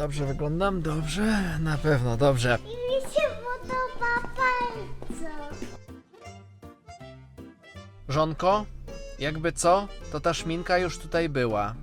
Dobrze wyglądam? Dobrze? Na pewno, dobrze. I mi się podoba bardzo. Żonko, jakby co, to ta szminka już tutaj była.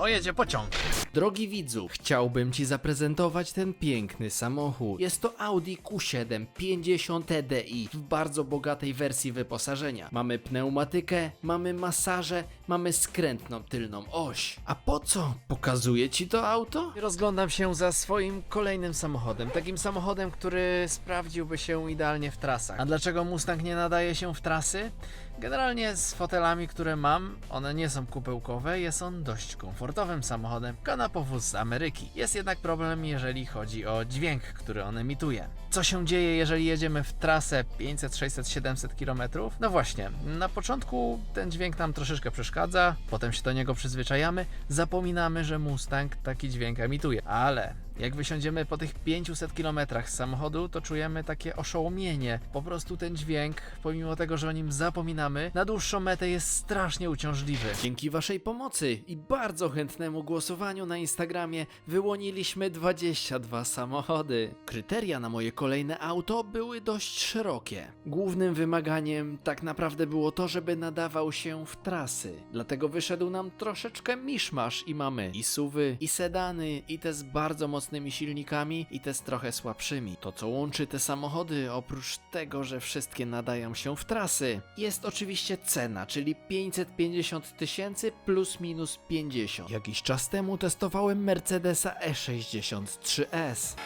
O, jedzie pociąg. Drogi widzu, chciałbym Ci zaprezentować ten piękny samochód. Jest to Audi Q7 50 TDI w bardzo bogatej wersji wyposażenia. Mamy pneumatykę, mamy masaże, mamy skrętną tylną oś. A po co pokazuję Ci to auto? Rozglądam się za swoim kolejnym samochodem. Takim samochodem, który sprawdziłby się idealnie w trasach. A dlaczego Mustang nie nadaje się w trasy? Generalnie z fotelami, które mam, one nie są kupełkowe, jest on dość komfortowym samochodem, kanapowóz z Ameryki. Jest jednak problem, jeżeli chodzi o dźwięk, który on emituje. Co się dzieje, jeżeli jedziemy w trasę 500, 600, 700 km? No właśnie, na początku ten dźwięk nam troszeczkę przeszkadza, potem się do niego przyzwyczajamy, zapominamy, że Mustang taki dźwięk emituje, ale jak wysiądziemy po tych 500 km z samochodu, to czujemy takie oszołomienie. Po prostu ten dźwięk, pomimo tego, że o nim zapominamy, na dłuższą metę jest strasznie uciążliwy. Dzięki Waszej pomocy i bardzo chętnemu głosowaniu na Instagramie wyłoniliśmy 22 samochody. Kryteria na moje kolejne auto były dość szerokie. Głównym wymaganiem tak naprawdę było to, żeby nadawał się w trasy. Dlatego wyszedł nam troszeczkę miszmasz i mamy i suwy, i sedany, i te z bardzo mocnymi silnikami, i te z trochę słabszymi. To co łączy te samochody, oprócz tego, że wszystkie nadają się w trasy, jest oczywiście cena, czyli 550 tysięcy plus minus 50. Jakiś czas temu testowałem Mercedesa E E63S.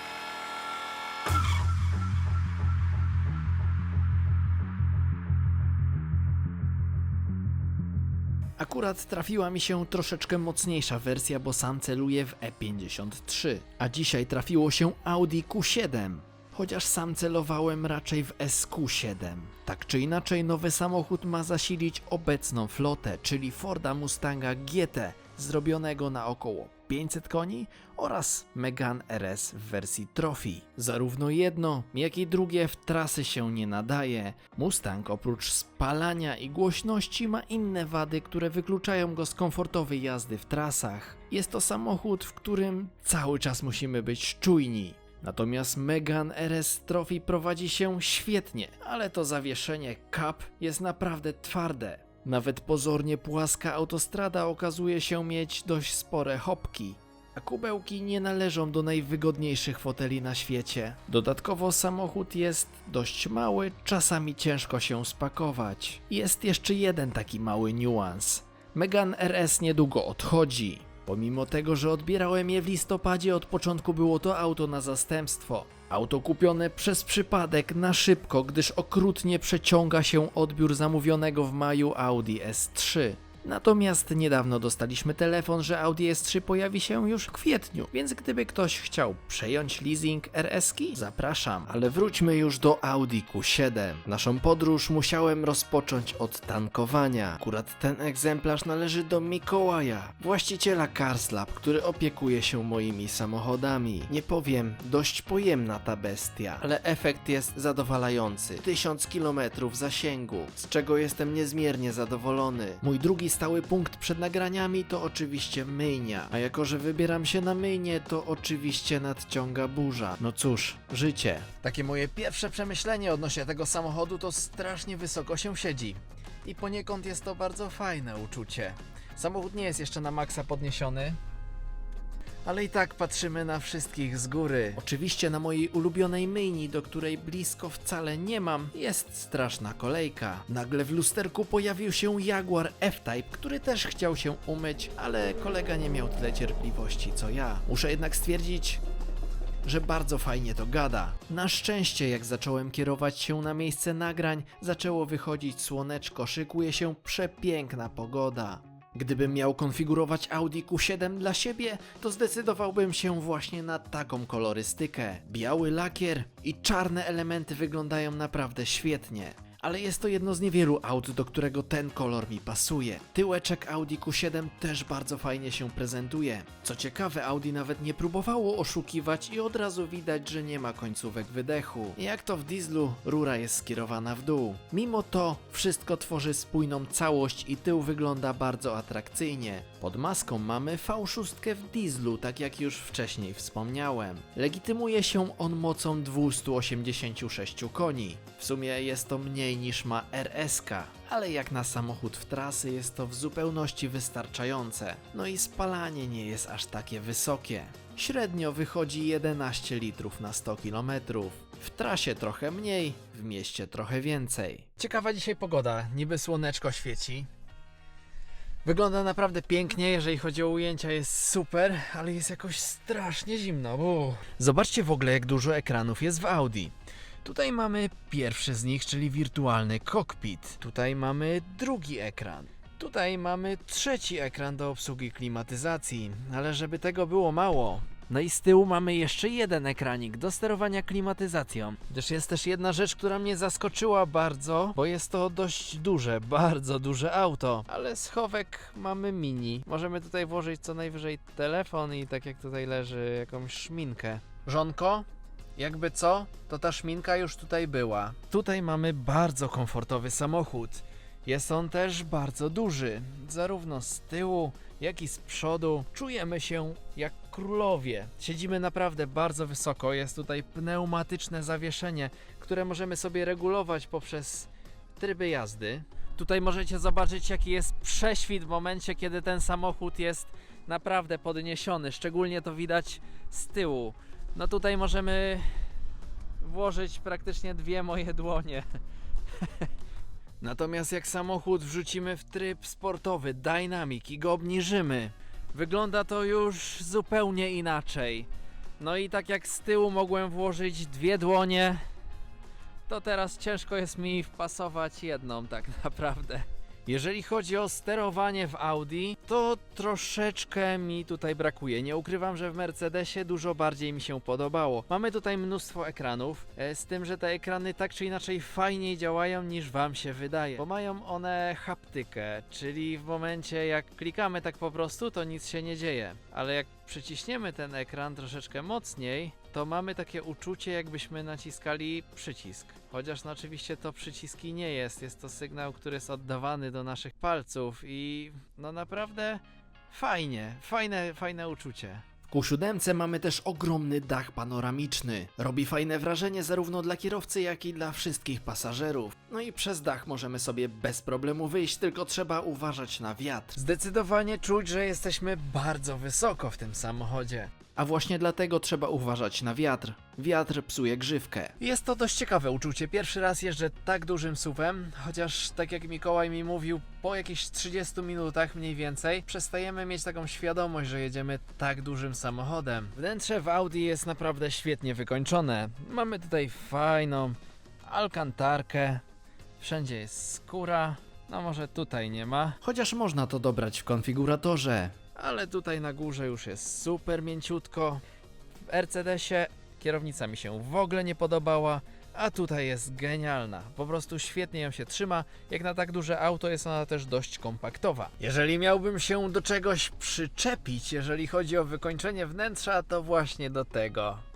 Akurat trafiła mi się troszeczkę mocniejsza wersja, bo sam celuję w E53. A dzisiaj trafiło się Audi Q7. Chociaż sam celowałem raczej w SQ7. Tak czy inaczej, nowy samochód ma zasilić obecną flotę, czyli Forda Mustanga GT, zrobionego na około 500 koni oraz Megane RS w wersji Trophy. Zarówno jedno, jak i drugie w trasy się nie nadaje. Mustang oprócz spalania i głośności ma inne wady, które wykluczają go z komfortowej jazdy w trasach. Jest to samochód, w którym cały czas musimy być czujni. Natomiast Megane RS Trophy prowadzi się świetnie, ale to zawieszenie Cup jest naprawdę twarde. Nawet pozornie płaska autostrada okazuje się mieć dość spore hopki, a kubełki nie należą do najwygodniejszych foteli na świecie. Dodatkowo samochód jest dość mały, czasami ciężko się spakować. Jest jeszcze jeden taki mały niuans. Megane RS niedługo odchodzi. Pomimo tego, że odbierałem je w listopadzie, od początku było to auto na zastępstwo. Auto kupione przez przypadek na szybko, gdyż okrutnie przeciąga się odbiór zamówionego w maju Audi S3. Natomiast niedawno dostaliśmy telefon, że Audi S3 pojawi się już w kwietniu, więc gdyby ktoś chciał przejąć leasing RS-ki, zapraszam. Ale wróćmy już do Audi Q7. Naszą podróż musiałem rozpocząć od tankowania. Akurat ten egzemplarz należy do Mikołaja, właściciela Carslab, który opiekuje się moimi samochodami. Nie powiem, dość pojemna ta bestia, ale efekt jest zadowalający. 1000 km zasięgu, z czego jestem niezmiernie zadowolony. Mój drugi stały punkt przed nagraniami to oczywiście myjnia, a jako że wybieram się na myjnie, to oczywiście nadciąga burza. No cóż, życie. Takie moje pierwsze przemyślenie odnośnie tego samochodu to strasznie wysoko się siedzi. I poniekąd jest to bardzo fajne uczucie. Samochód nie jest jeszcze na maksa podniesiony, ale i tak patrzymy na wszystkich z góry. Oczywiście na mojej ulubionej myjni, do której blisko wcale nie mam, jest straszna kolejka. Nagle w lusterku pojawił się Jaguar F-Type, który też chciał się umyć, ale kolega nie miał tyle cierpliwości co ja. Muszę jednak stwierdzić, że bardzo fajnie to gada. Na szczęście, jak zacząłem kierować się na miejsce nagrań, zaczęło wychodzić słoneczko, szykuje się przepiękna pogoda. Gdybym miał konfigurować Audi Q7 dla siebie, to zdecydowałbym się właśnie na taką kolorystykę. Biały lakier i czarne elementy wyglądają naprawdę świetnie. Ale jest to jedno z niewielu aut, do którego ten kolor mi pasuje. Tyłeczek Audi Q7 też bardzo fajnie się prezentuje. Co ciekawe, Audi nawet nie próbowało oszukiwać i od razu widać, że nie ma końcówek wydechu. Jak to w dieslu, rura jest skierowana w dół. Mimo to wszystko tworzy spójną całość i tył wygląda bardzo atrakcyjnie. Pod maską mamy V6 w dieslu, tak jak już wcześniej wspomniałem. Legitymuje się on mocą 286 koni. W sumie jest to mniej niż ma RS-ka, ale jak na samochód w trasy jest to w zupełności wystarczające. No i spalanie nie jest aż takie wysokie. Średnio wychodzi 11 litrów na 100 km. W trasie trochę mniej, w mieście trochę więcej. Ciekawa dzisiaj pogoda, niby słoneczko świeci. Wygląda naprawdę pięknie, jeżeli chodzi o ujęcia jest super, ale jest jakoś strasznie zimno. Zobaczcie w ogóle jak dużo ekranów jest w Audi. Tutaj mamy pierwszy z nich, czyli wirtualny cockpit. Tutaj mamy drugi ekran. Tutaj mamy trzeci ekran do obsługi klimatyzacji, ale żeby tego było mało. No i z tyłu mamy jeszcze jeden ekranik do sterowania klimatyzacją. Chociaż jest też jedna rzecz, która mnie zaskoczyła bardzo, bo jest to dość duże, bardzo duże auto. Ale schowek mamy mini. Możemy tutaj włożyć co najwyżej telefon i tak jak tutaj leży jakąś szminkę. Żonko, jakby co, to ta szminka już tutaj była. Tutaj mamy bardzo komfortowy samochód. Jest on też bardzo duży, zarówno z tyłu, jak i z przodu. Czujemy się jak królowie. Siedzimy naprawdę bardzo wysoko. Jest tutaj pneumatyczne zawieszenie, które możemy sobie regulować poprzez tryby jazdy. Tutaj możecie zobaczyć, jaki jest prześwit w momencie, kiedy ten samochód jest naprawdę podniesiony. Szczególnie to widać z tyłu. No tutaj możemy włożyć praktycznie dwie moje dłonie. Natomiast jak samochód wrzucimy w tryb sportowy, dynamic i go obniżymy, wygląda to już zupełnie inaczej. No i tak jak z tyłu mogłem włożyć dwie dłonie, to teraz ciężko jest mi wpasować jedną tak naprawdę. Jeżeli chodzi o sterowanie w Audi, to troszeczkę mi tutaj brakuje. Nie ukrywam, że w Mercedesie dużo bardziej mi się podobało. Mamy tutaj mnóstwo ekranów, e, z tym, że te ekrany tak czy inaczej fajniej działają niż Wam się wydaje, bo mają one haptykę, czyli w momencie jak klikamy tak po prostu, to nic się nie dzieje. Ale jak przyciśniemy ten ekran troszeczkę mocniej, to mamy takie uczucie, jakbyśmy naciskali przycisk. Chociaż no oczywiście to przyciski nie jest, jest to sygnał, który jest oddawany do naszych palców i no naprawdę fajnie, fajne, fajne uczucie. W Q7 mamy też ogromny dach panoramiczny. Robi fajne wrażenie zarówno dla kierowcy, jak i dla wszystkich pasażerów. No i przez dach możemy sobie bez problemu wyjść, tylko trzeba uważać na wiatr. Zdecydowanie czuć, że jesteśmy bardzo wysoko w tym samochodzie. A właśnie dlatego trzeba uważać na wiatr. Wiatr psuje grzywkę. Jest to dość ciekawe uczucie. Pierwszy raz jeżdżę tak dużym suwem, chociaż tak jak Mikołaj mi mówił, po jakichś 30 minutach mniej więcej przestajemy mieć taką świadomość, że jedziemy tak dużym samochodem. Wnętrze w Audi jest naprawdę świetnie wykończone. Mamy tutaj fajną alkantarkę, wszędzie jest skóra. No może tutaj nie ma. Chociaż można to dobrać w konfiguratorze. Ale tutaj na górze już jest super mięciutko. W Mercedesie kierownica mi się w ogóle nie podobała, a tutaj jest genialna. Po prostu świetnie ją się trzyma. Jak na tak duże auto jest ona też dość kompaktowa. Jeżeli miałbym się do czegoś przyczepić, jeżeli chodzi o wykończenie wnętrza, to właśnie do tego.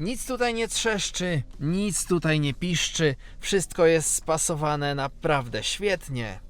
Nic tutaj nie trzeszczy, nic tutaj nie piszczy, wszystko jest spasowane naprawdę świetnie.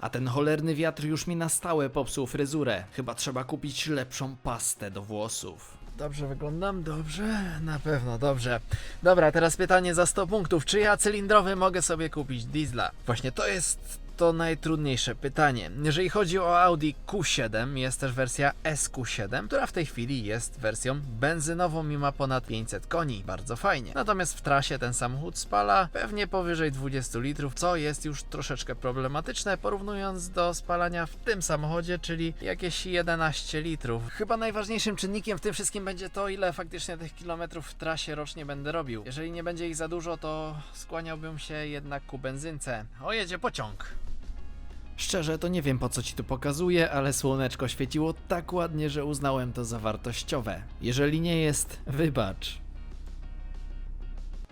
A ten cholerny wiatr już mi na stałe popsuł fryzurę. Chyba trzeba kupić lepszą pastę do włosów. Dobrze wyglądam? Dobrze? Na pewno, dobrze. Dobra, teraz pytanie za 100 punktów. Czy ja cylindrowy mogę sobie kupić diesla? Właśnie to jest to najtrudniejsze pytanie. Jeżeli chodzi o Audi Q7, jest też wersja SQ7, która w tej chwili jest wersją benzynową i ma ponad 500 koni. Bardzo fajnie. Natomiast w trasie ten samochód spala pewnie powyżej 20 litrów, co jest już troszeczkę problematyczne, porównując do spalania w tym samochodzie, czyli jakieś 11 litrów. Chyba najważniejszym czynnikiem w tym wszystkim będzie to, ile faktycznie tych kilometrów w trasie rocznie będę robił. Jeżeli nie będzie ich za dużo, to skłaniałbym się jednak ku benzynce. O, jedzie pociąg. Szczerze to nie wiem po co ci to pokazuję, ale słoneczko świeciło tak ładnie, że uznałem to za wartościowe. Jeżeli nie jest, wybacz.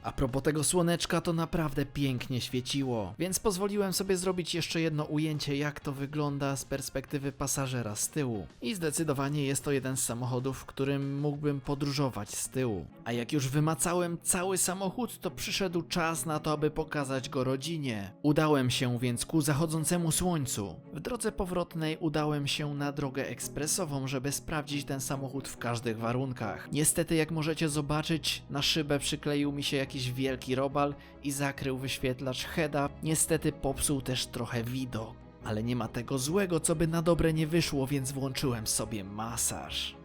A propos tego słoneczka, to naprawdę pięknie świeciło, więc pozwoliłem sobie zrobić jeszcze jedno ujęcie, jak to wygląda z perspektywy pasażera z tyłu. I zdecydowanie jest to jeden z samochodów, w którym mógłbym podróżować z tyłu. A jak już wymacałem cały samochód, to przyszedł czas na to, aby pokazać go rodzinie. Udałem się więc ku zachodzącemu słońcu. W drodze powrotnej udałem się na drogę ekspresową, żeby sprawdzić ten samochód w każdych warunkach. Niestety, jak możecie zobaczyć, na szybę przykleił mi się jakiś wielki robal i zakrył wyświetlacz heada. Niestety popsuł też trochę widok. Ale nie ma tego złego, co by na dobre nie wyszło, więc włączyłem sobie masaż.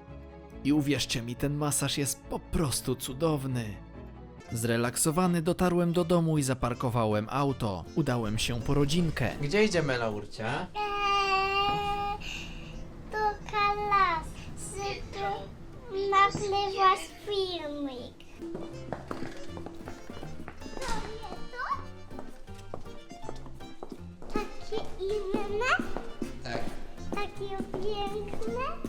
I uwierzcie mi, ten masaż jest po prostu cudowny. Zrelaksowany dotarłem do domu i zaparkowałem auto. Udałem się po rodzinkę. Gdzie idziemy, Laurcia? Eee, to kalas. Ty nagrywasz filmik. Takie piękne?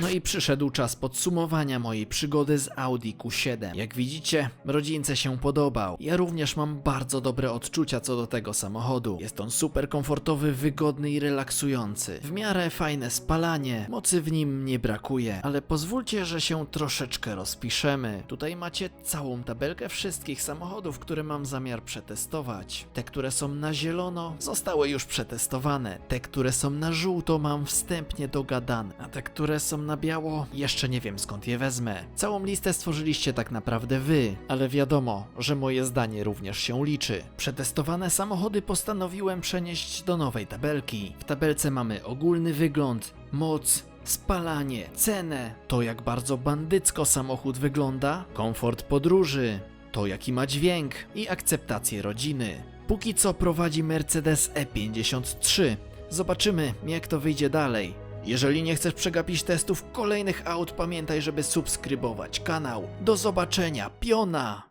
No i przyszedł czas podsumowania mojej przygody z Audi Q7. Jak widzicie, rodzince się podobał. Ja również mam bardzo dobre odczucia co do tego samochodu. Jest on super komfortowy, wygodny i relaksujący. W miarę fajne spalanie, mocy w nim nie brakuje, ale pozwólcie, że się troszeczkę rozpiszemy. Tutaj macie całą tabelkę wszystkich samochodów, które mam zamiar przetestować. Te, które są na zielono, zostały już przetestowane. Te, które są na żółto, mam wstępnie dogadane, a te, które są na biało, jeszcze nie wiem skąd je wezmę. Całą listę stworzyliście tak naprawdę wy, ale wiadomo, że moje zdanie również się liczy. Przetestowane samochody postanowiłem przenieść do nowej tabelki. W tabelce mamy ogólny wygląd, moc, spalanie, cenę, to jak bardzo bandycko samochód wygląda, komfort podróży, to jaki ma dźwięk i akceptację rodziny. Póki co prowadzi Mercedes E53. Zobaczymy, jak to wyjdzie dalej. Jeżeli nie chcesz przegapić testów kolejnych aut, pamiętaj, żeby subskrybować kanał. Do zobaczenia, piona!